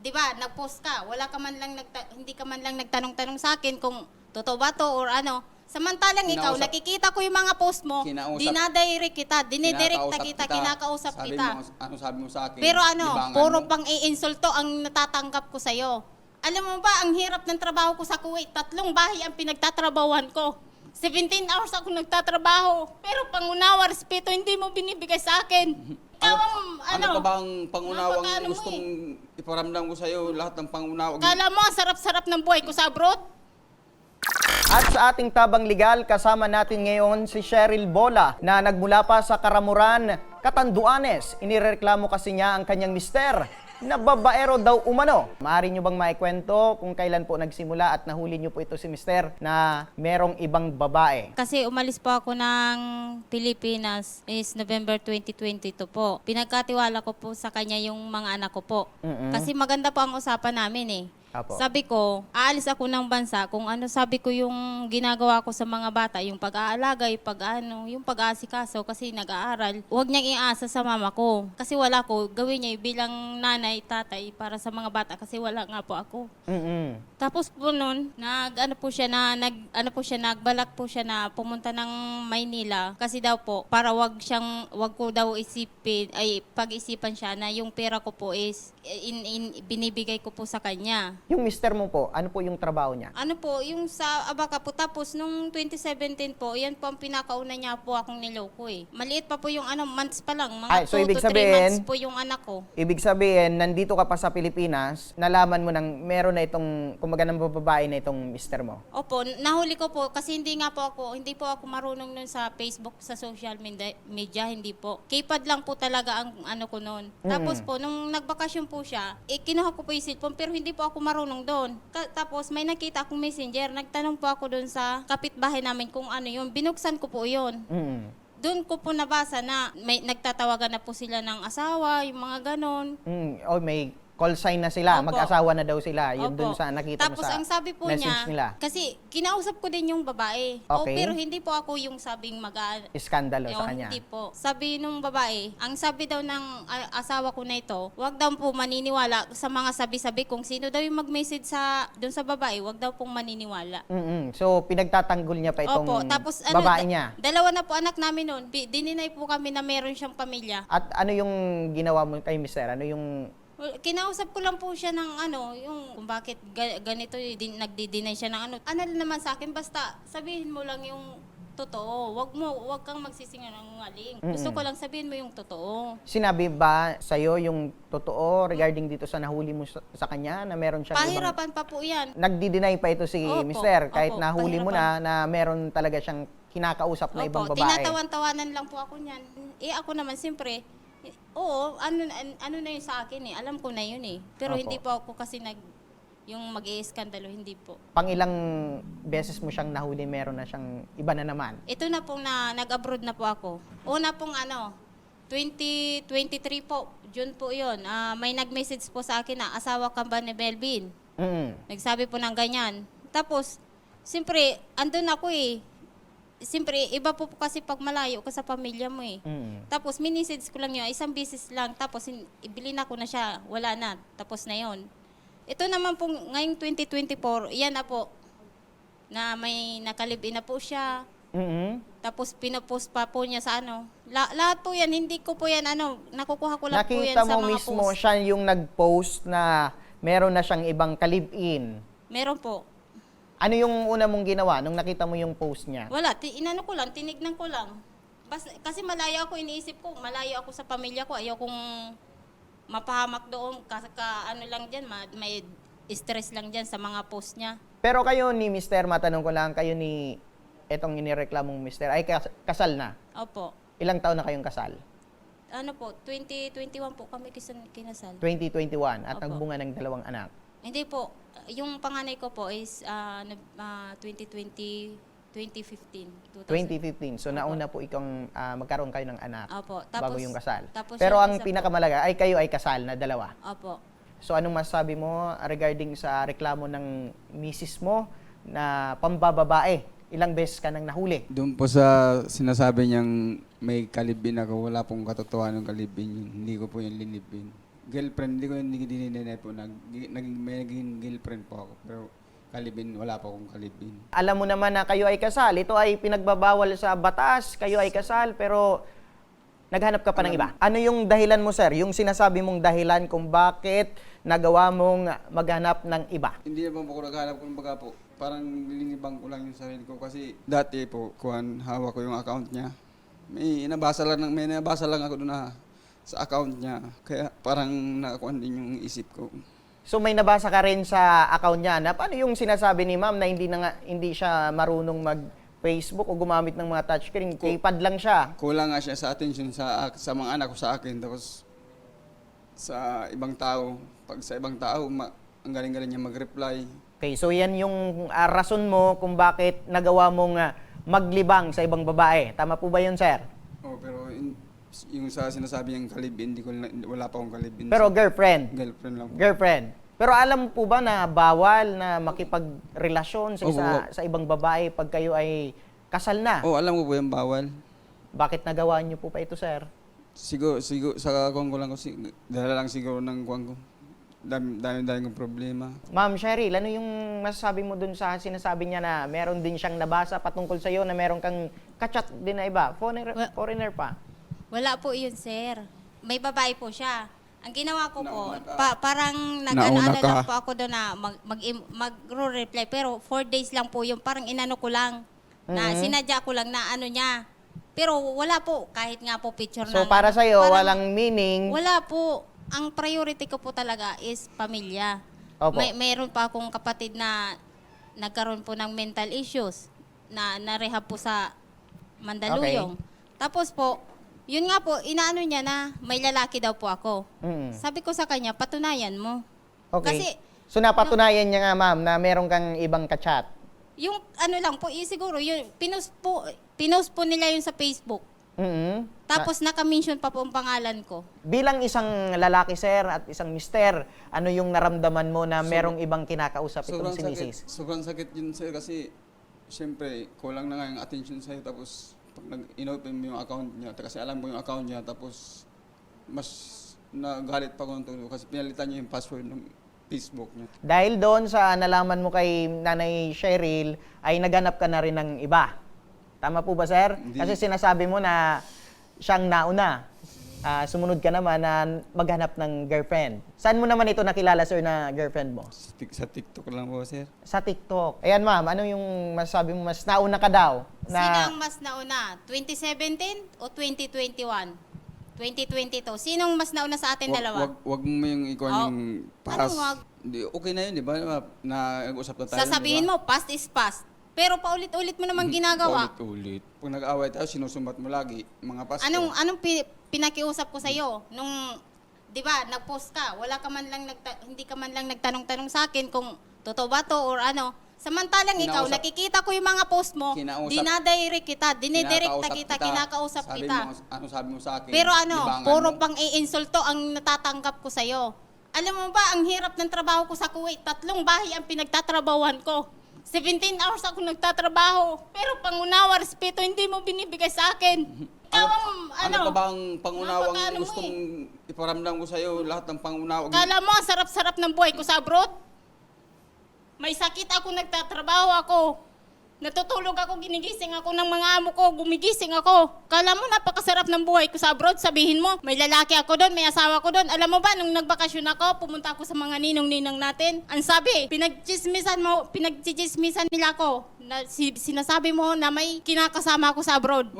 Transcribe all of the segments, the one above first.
di ba, nag-post ka, wala ka man lang nagta- hindi ka man lang nagtanong-tanong sa akin kung totoo ba to or ano. Samantalang ikaw, Kinausap- nakikita ko yung mga post mo, Kinausap- dinadirect kita, dinidirect Kinakausap kita, kinakausap sabi kita. Mo, ano sabi mo sa akin? Pero ano, libangan puro mo. pang iinsulto ang natatanggap ko sa'yo. Alam mo ba, ang hirap ng trabaho ko sa Kuwait, tatlong bahay ang pinagtatrabawan ko. 17 hours ako nagtatrabaho. Pero pangunawa, respeto, hindi mo binibigay sa akin. Ikaw ang, ano, ano, ka bang pangunawang napakaano mo gustong iparamdam ko sa'yo lahat ng pangunawa? Kala mo, ang sarap-sarap ng buhay ko sa abroad? At sa ating tabang legal, kasama natin ngayon si Cheryl Bola na nagmula pa sa Karamuran, Katanduanes. Inireklamo kasi niya ang kanyang mister na babaero daw umano. Maaari nyo bang maikwento kung kailan po nagsimula at nahuli nyo po ito si mister na merong ibang babae? Kasi umalis po ako ng Pilipinas is November 2022 po. Pinagkatiwala ko po sa kanya yung mga anak ko po. Mm-mm. Kasi maganda po ang usapan namin eh. Apo. Sabi ko, aalis ako ng bansa kung ano sabi ko yung ginagawa ko sa mga bata, yung pag-aalaga, yung pag-ano, yung pag-aasikaso kasi nag-aaral. Huwag niyang iasa sa mama ko. Kasi wala ko, gawin niya bilang nanay, tatay para sa mga bata kasi wala nga po ako. Mm-mm. Tapos po noon, nag ano po siya na nag ano po siya nagbalak po siya na pumunta ng Maynila kasi daw po para wag siyang wag ko daw isipin ay pag-isipan siya na yung pera ko po is in, in binibigay ko po sa kanya. Yung mister mo po, ano po yung trabaho niya? Ano po, yung sa Abaca po, tapos nung 2017 po, yan po ang pinakauna niya po akong niloko eh. Maliit pa po yung ano, months pa lang, mga Ay, so 2 ibig to 3 sabihin- months po yung anak ko. Ibig sabihin, nandito ka pa sa Pilipinas, nalaman mo nang meron na itong, kumaga ng babae na itong mister mo. Opo, nahuli ko po kasi hindi nga po ako, hindi po ako marunong nun sa Facebook, sa social media, media hindi po. Keypad lang po talaga ang ano ko noon. Tapos po, nung nagbakasyon po siya, eh, kinuha ko po yung cellphone pero hindi po ako marunong doon. Ka- tapos may nakita akong messenger, nagtanong po ako doon sa kapitbahay namin kung ano yun. Binuksan ko po yun. Mm. Doon ko po nabasa na may nagtatawagan na po sila ng asawa, yung mga ganon. Mm, oh, may call sign na sila, Opo. mag-asawa na daw sila. Yun Opo. dun sa nakita Tapos mo sa ang sabi po message niya, nila. kasi kinausap ko din yung babae. O, Okay. pero hindi po ako yung sabing mag Iskandalo o, sa kanya. Hindi po. Sabi nung babae, ang sabi daw ng a- asawa ko na ito, wag daw po maniniwala sa mga sabi-sabi kung sino daw yung mag-message sa doon sa babae, wag daw pong maniniwala. Mm-mm. So, pinagtatanggol niya pa itong Opo, tapos ano, babae da- niya. dalawa na po anak namin noon. Bi- Dininay po kami na meron siyang pamilya. At ano yung ginawa mo kay mister? Ano yung... Well, Kinausap ko lang po siya ng ano, yung kung bakit ga- ganito, din, nagdi-deny siya ng ano. Ano lang naman sa akin, basta sabihin mo lang yung totoo. Wag mo, wag kang magsisinungaling. Gusto ko lang sabihin mo yung totoo. Sinabi ba sa'yo yung totoo regarding dito sa nahuli mo sa, sa kanya na meron siyang ibang... Pahirapan pa po yan. Nagdi-deny pa ito si Opo, mister kahit opo, nahuli mo na na meron talaga siyang kinakausap na ibang babae. tinatawan-tawanan lang po ako niyan. Eh ako naman, siyempre, oo, ano, an- ano na yun sa akin eh. Alam ko na yun eh. Pero Opo. hindi po ako kasi nag, yung mag iskandalo hindi po. Pang ilang beses mo siyang nahuli, meron na siyang iba na naman. Ito na pong na, nag-abroad na po ako. Una pong ano, 2023 po, June po yun. Ah, may nag-message po sa akin na asawa ka ba ni Melvin? Mm. Nagsabi po ng ganyan. Tapos, siyempre, andun ako eh. Siyempre, iba po kasi pag malayo ka sa pamilya mo eh. Mm. Tapos, miniseeds ko lang yun, isang bisis lang. Tapos, ibili na ko na siya. Wala na. Tapos na yon. Ito naman po, ngayong 2024, yan na po. Na may nakalibin na po siya. Mm-mm. Tapos, pinapost pa po niya sa ano. La- lahat po yan, hindi ko po yan ano. Nakukuha ko lang po yan Nakita sa mo mga mismo post. siya yung nag-post na meron na siyang ibang kalib-in. Meron po. Ano yung una mong ginawa nung nakita mo yung post niya? Wala, ti- inano ko lang, tinignan ko lang. Bas, kasi malayo ako, iniisip ko, malayo ako sa pamilya ko. Ayaw kong mapahamak doon. Kasi ka, ano lang dyan, ma- may stress lang dyan sa mga post niya. Pero kayo ni Mister, matanong ko lang, kayo ni etong inireklamong Mister, ay kas- kasal na. Opo. Ilang taon na kayong kasal? Ano po, 2021 po kami kisan, kinasal. 2021 at Opo. nagbunga ng dalawang anak. Hindi po, yung panganay ko po is ah, 2020, 2015. 2000. 2015. So nauna po ikong ah, magkaroon kayo ng anak Opo. bago yung kasal. Tapos Pero yung ang isa po- pinakamalaga ay kayo ay kasal na dalawa. Opo. So anong masasabi mo regarding sa reklamo ng misis mo na pambababae? Ilang beses ka nang nahuli? Doon po sa sinasabi niyang may kalibin ako, wala pong katotohanan ng kalibin. Hindi ko po yung linibin. Girlfriend, hindi ko hindi dininay po. Nag, naging, may naging girlfriend po ako. Pero kalibin, wala pa akong kalibin. Alam mo naman na kayo ay kasal. Ito ay pinagbabawal sa batas. Kayo ay kasal, pero naghanap ka pa ng iba. Ano yung dahilan mo, sir? Yung sinasabi mong dahilan kung bakit nagawa mong maghanap ng iba. Hindi naman po ako naghanap kung baga po. Parang linibang ko lang yung sarili ko kasi dati po, kuhan, hawak ko yung account niya. May nabasa lang, ng- may nabasa lang ako doon na sa account niya. Kaya parang nakakuhan din yung isip ko. So may nabasa ka rin sa account niya na paano yung sinasabi ni ma'am na hindi na nga, hindi siya marunong mag Facebook o gumamit ng mga touchscreen. Keypad lang siya. Kulang nga siya sa attention sa, sa mga anak ko sa akin. Tapos sa ibang tao, pag sa ibang tao, ma- ang galing-galing niya mag-reply. Okay, so yan yung ah, rason mo kung bakit nagawa mong ah, maglibang sa ibang babae. Tama po ba yun, sir? Oh, pero in- yung sa sinasabi niyang kalibin, hindi ko na- wala pa akong kalibin. Pero sa girlfriend. girlfriend lang. po. Girlfriend. Pero alam po ba na bawal na makipagrelasyon sa, isa, Opo. sa ibang babae pag kayo ay kasal na? Oh, alam ko po yung bawal. Bakit nagawa niyo po pa ito, sir? Siguro, siguro, sa kuwan ko lang ko, sig- dala lang siguro ng kuwan ko. Dami, dami, dami kong problema. Ma'am Cheryl, ano yung masasabi mo dun sa sinasabi niya na meron din siyang nabasa patungkol sa iyo na meron kang kachat din na iba? Foreigner, foreigner pa. Wala po yun, sir. May babae po siya. Ang ginawa ko po, Nauna ka. pa, parang Nauna nag-ano ka. lang po ako doon na mag, mag, mag-reply. Pero four days lang po yung parang inano ko lang. Na Mhm. sinadya ko lang na ano niya. Pero wala po, kahit nga po picture So na. para sa iyo parang walang meaning. Wala po. Ang priority ko po talaga is pamilya. Opo. May meron pa akong kapatid na nagkaroon po ng mental issues na narehab po sa Mandaluyong. Tapos po, yun nga po, inaano niya na may lalaki daw po ako. Mm. Sabi ko sa kanya, patunayan mo. Okay. Kasi so napatunayan niya nga ma'am na meron kang ibang kachat. yung ano lang po, eh, siguro, yun, pinost po, pinost po nila yun sa Facebook. mm Tapos naka-mention pa po ang pangalan ko. Bilang isang lalaki sir at isang mister, ano yung naramdaman mo na So- merong ibang kinakausap itong si sakit, Mrs.? sobrang sakit yun sir kasi siyempre kulang na nga yung attention sa'yo tapos pag nag-inopen mo yung account niya kasi alam mo yung account niya tapos mas nagalit pa ko nung kasi pinalitan niya yung password ng Facebook niya. Dahil doon sa nalaman mo kay Nanay Cheryl, ay naganap ka na rin ng iba. Tama po ba, sir? Hindi. Kasi sinasabi mo na siyang nauna. Ah, sumunod ka naman na maghanap ng girlfriend. Saan mo naman ito nakilala, sir, na girlfriend mo? Sa Tik- Sa TikTok lang po sir. Sa TikTok. Ayan, ma'am, ano yung masasabi mo? Mas nauna ka daw. Sino Na, ang mas nauna? 2017 o 2021? 2022. Sinong mas nauna sa atin Wag, dalawa? wag, wag mo yung ikuha Oh. yung past. Anong wag? Okay na yun, di ba? Na nag-usap na tayo. Sasabihin mo, past is past. Pero paulit-ulit mo naman ginagawa. Ulit-ulit. Pag nag-away tayo, sinusumbat mo lagi. Mga pasto. Anong anong pi- pinakiusap ko sa iyo nung 'di ba, nag-post ka, wala ka man lang nagta- hindi ka man lang nagtanong-tanong sa akin kung totoo ba to or ano. Samantalang ikaw, Kinausap- nakikita ko yung mga post mo, Kinausap- dinadirect kita, dinidirect Kinakausap kita, kinakausap sabi kita. Mo, ano sabi mo sa akin? Pero ano, libangan puro mo. pang iinsulto ang natatanggap ko sa'yo. Alam mo ba, ang hirap ng trabaho ko sa Kuwait, tatlong bahay ang pinagtatrabawan ko. 17 hours ako nagtatrabaho. Pero pangunawa, respeto, hindi mo binibigay sa akin. Ikaw ang, ano, ano, pa ba ang pangunawang napakaano mo gustong iparamdam ko sa'yo? Lahat ng pangunawa. Kala mo, ang sarap-sarap ng buhay ko sa abroad? May sakit ako, nagtatrabaho ako. Natutulog ako, ginigising ako ng mga amo ko, gumigising ako. Kala mo, napakasarap ng buhay ko sa abroad. Sabihin mo, may lalaki ako doon, may asawa ko doon. Alam mo ba, nung nagbakasyon ako, pumunta ako sa mga ninong-ninang natin. Ang sabi, pinagchismisan mo, pinagchichismisan nila ako. Na, si, sinasabi mo na may kinakasama ako sa abroad.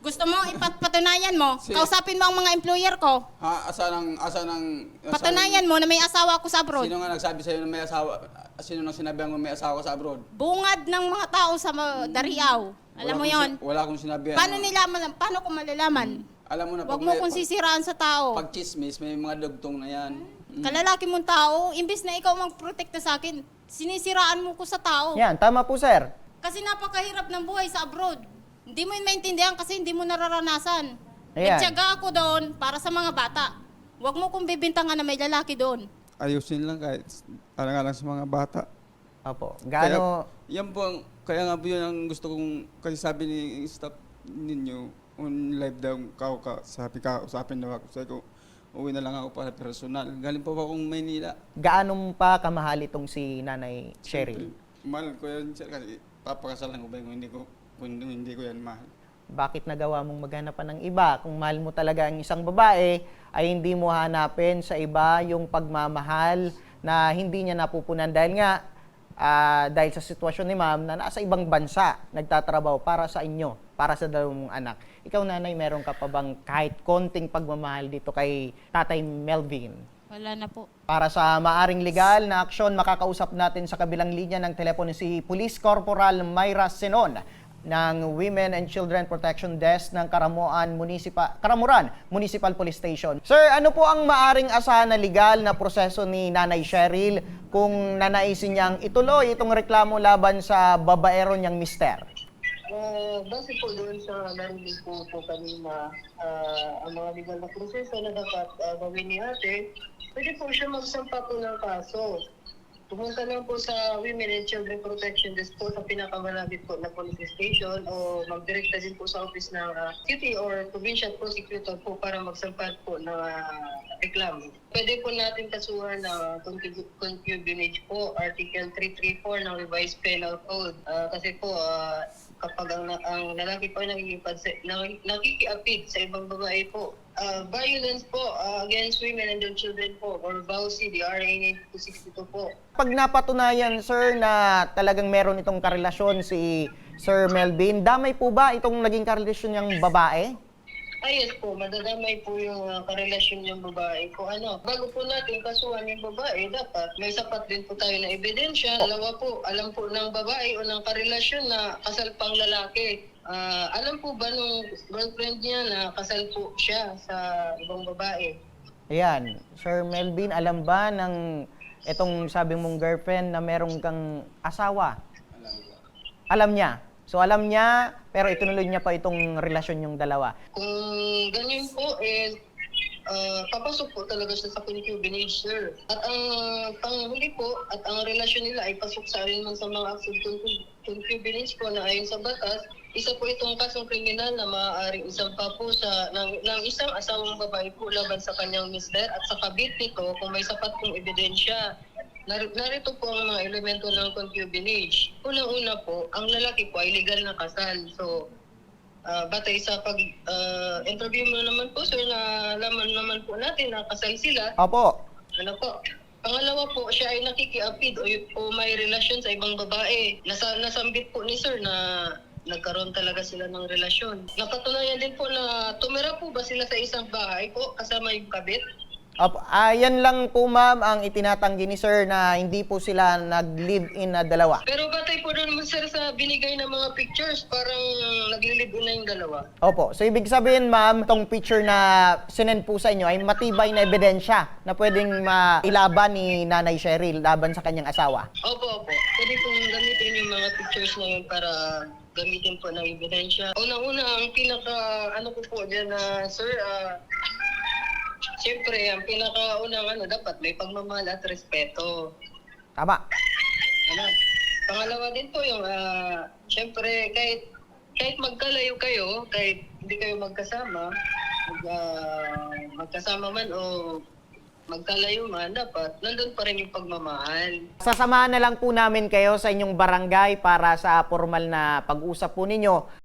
Gusto mo, ipatpatunayan mo, Si- kausapin mo ang mga employer ko. Ha? Asa ng, asa ng... asa Patunayan mo na may asawa ako sa ng- abroad. Sino nga nagsabi sa'yo na may asawa? Sino nang sinabi mo may asawa sa abroad? Bungad ng mga tao sa ma- Dariao. Alam Wala mo kong yon? si- Wala akong sinabi. Paano ano. nilaman? Paano ko malalaman? Alam mo na, Huwag mo may- pag, sisiraan sa tao. pag chismis, may mga dugtong na yan. Mm. Kalalaki mong tao, imbis na ikaw magprotekta sa akin, sinisiraan mo ko sa tao. yan, tama po, sir. Kasi napakahirap ng buhay sa abroad. Hindi mo yun maintindihan kasi hindi mo nararanasan. Ayan. Nagtyaga ako doon para sa mga bata. Huwag mo kong bibintangan na may lalaki doon. Ayusin lang kahit para nga lang sa mga bata. Opo. Gaano, Kaya, yan po ang, kaya nga po yun ang gusto kong, kasi sabi ni staff ninyo, on live daw, kao ka, sabi ka, usapin daw ako. Sabi ko, uwi na lang ako para personal. Galing pa po akong Maynila. Gaano pa kamahal itong si Nanay Cheryl? Mahal ko yan sir kasi papakasalan ko ba yun hindi ko, kung hindi ko yan mahal. Bakit nagawa mong maghanapan ng iba? Kung mahal mo talaga ang isang babae, ay hindi mo hanapin sa iba yung pagmamahal na hindi niya napupunan dahil nga ah, dahil sa sitwasyon ni ma'am na nasa ibang bansa nagtatrabaho para sa inyo, para sa dalawang mong anak. Ikaw nanay, meron ka pa bang kahit konting pagmamahal dito kay Tatay Melvin? Wala na po. Para sa maaring legal na aksyon, makakausap natin sa kabilang linya ng telepono si Police Corporal Myra Senon ng Women and Children Protection Desk ng Karamuan Municipal Karamuran Municipal Police Station. Sir, ano po ang maaring asahan na legal na proseso ni Nanay Cheryl kung nanaisin niyang ituloy itong reklamo laban sa babaero niyang mister? Uh, base po doon sa narinig po po kanina, ah, ang mga legal na proseso na dapat ah, gawin ni ate, pwede po siya magsampa po ng kaso. Pumunta lang po sa Women and Children Protection Desk po sa pinakamalapit po na police station o magdirekta din po sa office ng ah, city or provincial prosecutor po para magsampa po ng ah, reklamo. Pwede po natin kasuhan ng concubi- concubinage po, Article 334 ng Revised Penal Code. Ah, kasi po, ah, kapag ang, ang lalaki po ay nakikipag, nak- nakikiapid sa ibang babae po, ah, violence po ah, against women and their children po, or VAUSI, the RA 262 po. Pag napatunayan, sir, na talagang meron itong karelasyon si Sir Melvin, damay po ba itong naging karelasyon niyang babae? Ay, yes po, madadamay po yung uh, karelasyon yung babae ko. Ano, bago po natin kasuhan yung babae, dapat may sapat din po tayo na ebidensya. Dalawa po, alam po ng babae o ng karelasyon na kasal pang lalaki. Ah, alam po ba nung girlfriend niya na kasal po siya sa ibang babae? Ayan, Sir Melvin, alam ba ng itong sabi mong girlfriend na merong kang asawa? Alam niya. So alam niya, pero itinuloy niya pa itong relasyon yung dalawa. Kung ganyan po, eh, ah, papasok po talaga siya sa concubinage, sir. At ang panghuli po, at ang relasyon nila ay pasok sa rin man sa mga acts of concu- concubinage po na ayon sa batas, isa po itong kasong kriminal na maaaring isang pa po sa, ng, ng isang asawang babae po laban sa kanyang mister at sa kabit nito kung may sapat pong ebidensya. Nar- narito po ang mga elemento ng concubinage. Unang-una po, ang lalaki po ay legal na kasal. So, Ah, batay sa pag-interview mo naman po, sir, na laman naman po natin na kasal sila. Opo. Ano po? Pangalawa po, siya ay nakikiapid o, o may relasyon sa ibang babae. Nasa, nasambit po ni sir na nagkaroon talaga sila ng relasyon. Napatunayan din po na tumira po ba sila sa isang bahay po kasama yung kabit? Opo. Ayan lang po ma'am ang itinatanggi ni Sir na hindi po sila nag-live-in na dalawa. Pero batay po doon sir sa binigay ng mga pictures, parang naglilib na yung dalawa. Opo. So ibig sabihin ma'am, itong picture na sinend po sa inyo ay matibay na ebidensya na pwedeng mailaban ni Nanay Cheryl laban sa kanyang asawa. Opo, opo. Pwede pong gamitin yung mga pictures na yun para gamitin po ng ebidensya. Unang-una, ang pinaka, ano ko po dyan na, sir, ah, Siyempre, ang pinakaunang ano, dapat may pagmamahal at respeto. Tama. Ano? Pangalawa din po yung, ah, siyempre, kahit, kahit magkalayo kayo, kahit hindi kayo magkasama, mag, ah, magkasama man o magkalayo man, dapat nandun pa rin yung pagmamahal. Sasamahan na lang po namin kayo sa inyong barangay para sa formal na pag-usap po ninyo